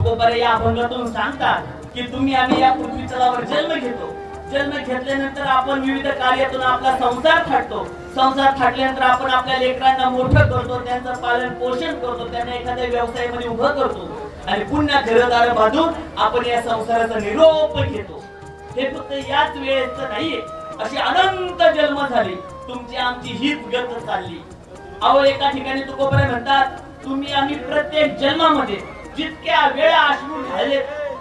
बरे या अभंगातून सांगतात की तुम्ही आम्ही या पृथ्वी तलावर जन्म घेतो. जन्म घेतल्यानंतर आपण विविध कार्यातून आपला संसार थाटतो. संसार थाटल्यानंतर आपण आपल्या लेकरांना मोठं करतो त्यांचं पालन पोषण करतो त्यांना एखाद्या व्यवसायामध्ये उभं करतो. आणि पुन्हा घरदार बांधून आपण या संसाराचा निरोप घेतो. हे फक्त याच वेळेच नाहीये. अशी अनंत जन्म झाली. तुमची आमची हीच गत चालली. अहो एका ठिकाणी तुकोबरे म्हणतात तुम्ही आम्ही प्रत्येक जन्मामध्ये जितक्या वेळा अश्रू झाले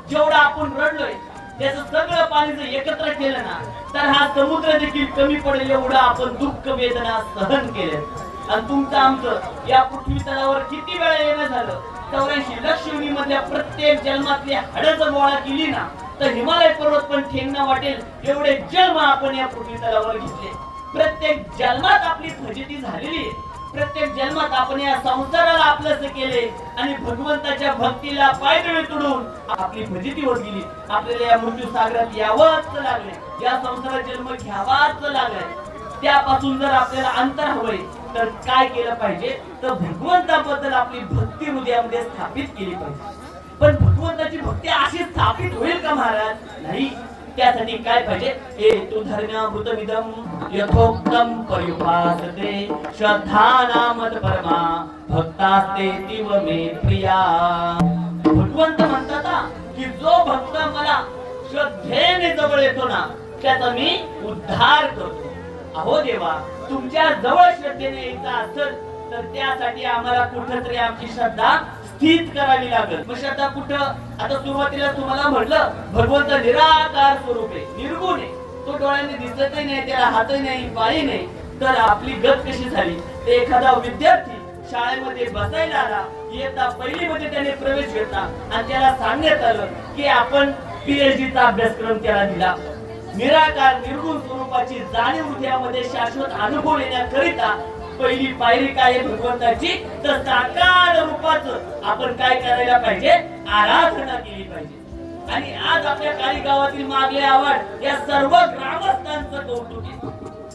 जेवढा आपण रडलोय त्याचं सगळं पाणी जर एकत्र केलं ना तर हा समुद्र देखील कमी पडेल एवढं आपण दुःख वेदना सहन केले आणि तुमचं आमचं या पृथ्वी तलावर किती वेळा येणं झालं? चौऱ्याऐंशी लक्ष्मी मधल्या प्रत्येक जन्मातली हडच गोळा केली ना तर हिमालय पर्वत पण ठेंगणं वाटेल एवढे जन्म आपण या पृथ्वी तलावर घेतले. प्रत्येक जन्मात आपली फजिती झालेली आहे. प्रत्येक जन्मात आपण या संसाराला आपलंच केले आणि भगवंताच्या भक्तीला पायदळी तुडून आपली भजिती होत गेली. आपल्याला या मृत्यू सागरात यावंच लागले या संसारात जन्म घ्यावाच लागलाय. त्यापासून जर आपल्याला अंतर हवंय तर काय केलं पाहिजे? तर भगवंताबद्दल आपली भक्ती हृदयामध्ये स्थापित केली पाहिजे. पण भगवंताची भक्ती अशी स्थापित होईल का महाराज? नाही. त्यासाठी काय पाहिजे? हे तू धर्म्यामृतमिदम यथोक्तम परिपासते. श्रद्धा नामत परमा भक्तास्ते तीव मे प्रिया. भगवंत म्हणतात हा, की जो भक्त मला श्रद्धेने जवळ येतो ना त्याचा मी उद्धार करतो. अहो देवा तुमच्या जवळ श्रद्धेने यायचा असेल तर त्यासाठी आम्हाला कुठंतरी आमची श्रद्धा स्थित करावी लागेल. मग आता कुठं? आता सुरुवातीला तुम्हाला म्हटलं भगवंत निराकार स्वरूप आहे निर्गुण आहे. तो डोळ्याने दिसतही नाही त्याला हातही नाही पायी नाही. तर आपली गत कशी झाली? ते एखादा विद्यार्थी शाळेमध्ये बसायला आला येता पहिली मध्ये त्याने प्रवेश घेतला आणि त्याला सांगण्यात आलं की आपण पीएचडी चा अभ्यासक्रम त्याला दिला. निराकार निर्गुण स्वरूपाची जाणीव हृदयामध्ये शाश्वत अनुभव येण्याकरिता पहिली पायरी काय भगवंताची? तर साकार रूपाचं आपण काय करायला पाहिजे? आराधना केली पाहिजे. आणि आज आपल्या काही गावातील मागले आवड या सर्व ग्रामस्थांचं कौतुक आहे.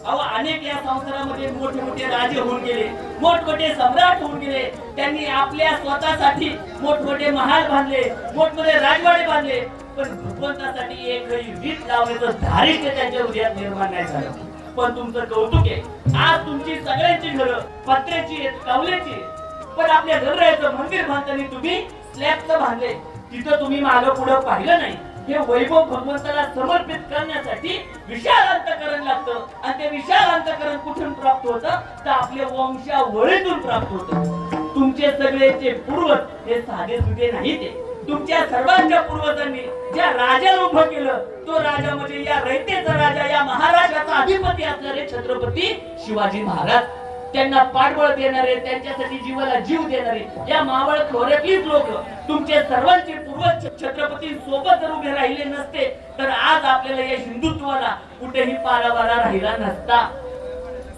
अहो अनेक या संसारामध्ये मोठे मोठे राजे होऊन गेले मोठमोठे सम्राट होऊन गेले. त्यांनी आपल्या स्वतःसाठी मोठमोठे महाल बांधले मोठमोठे राजवाडे बांधले. पण भगवंतासाठी एकही वीज लावण्याचं धारिष्ट्य त्यांच्या हृदयात निर्माण नाही झालं. पण तुमचं कौतुक आहे. आज तुमची सगळ्यांची घरं पत्र्याची आहेत कवल्याची आहेत. पण आपल्या घराचं मंदिर बांधताना तुम्ही स्लॅबचं बांधले. तिथं तुम्ही मागं पुढं पाहिलं नाही. हे वैभव भगवंताला समर्पित करण्यासाठी विशाल अंतकरण लागतं. आणि ते विशाल अंतकरण कुठून प्राप्त होतं? तर आपल्या वंशावळीतून प्राप्त होतं. तुमचे सगळे जे पूर्वज हे साधे सुधे नाही ते. तुमच्या सर्वांच्या पूर्वजांनी ज्या राजाला उभं केलं तो राजा म्हणजे या रयतेचा राजा या महाराष्ट्राचा अधिपती असणारे छत्रपती शिवाजी महाराज. त्यांना पाठबळ देणारे त्यांच्यासाठी जीवाला जीव देणारे या मावळ खोऱ्यातलीच लोक. तुमचे सर्वांचे पूर्वज छत्रपती सोबत जर उभे राहिले नसते तर आज आपल्याला या हिंदुत्वाला कुठेही पारावारा राहिला नसता.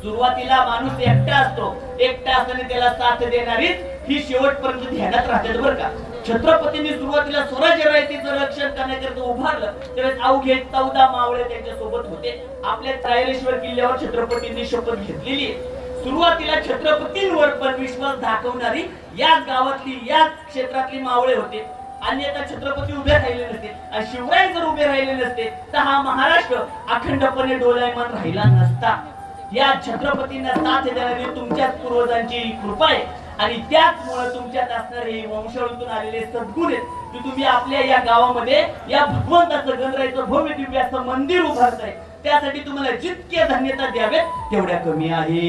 सुरुवातीला माणूस एकटा असतो. एकटा असताना त्याला साथ देणारीच ही शेवटपर्यंत ध्यानात राहतात बरं का. छत्रपतींनी सुरुवातीला स्वराज्य रायतीचं रक्षण करण्याकरिता उभारलं तर अवघे चौदा मावळे त्यांच्यासोबत होते. आपल्या त्रायरेश्वर किल्ल्यावर छत्रपतींनी शपथ घेतलेली आहे. सुरुवातीला छत्रपतींवर पण विश्वास दाखवणारी याच गावातली याच क्षेत्रातली मावळे होते. आणि आता छत्रपती उभे राहिले नसते. आणि शिवराय जर उभे राहिले नसते तर हा महाराष्ट्र अखंडपणे डोलायमान राहिला नसता. या छत्रपतींना साथ देणारी तुमच्याच पूर्वजांची कृपा आहे. आणि त्याचमुळे तुमच्यात असणारे वंशावळीतून आलेले सद्गुण आहेत. की तुम्ही आपल्या या गावामध्ये या भगवंताचं गणरायचं भव्य दिव्य असं मंदिर उभारताय. त्यासाठी तुम्हाला जितके धन्यता द्यावेत तेवढ्या कमी आहे.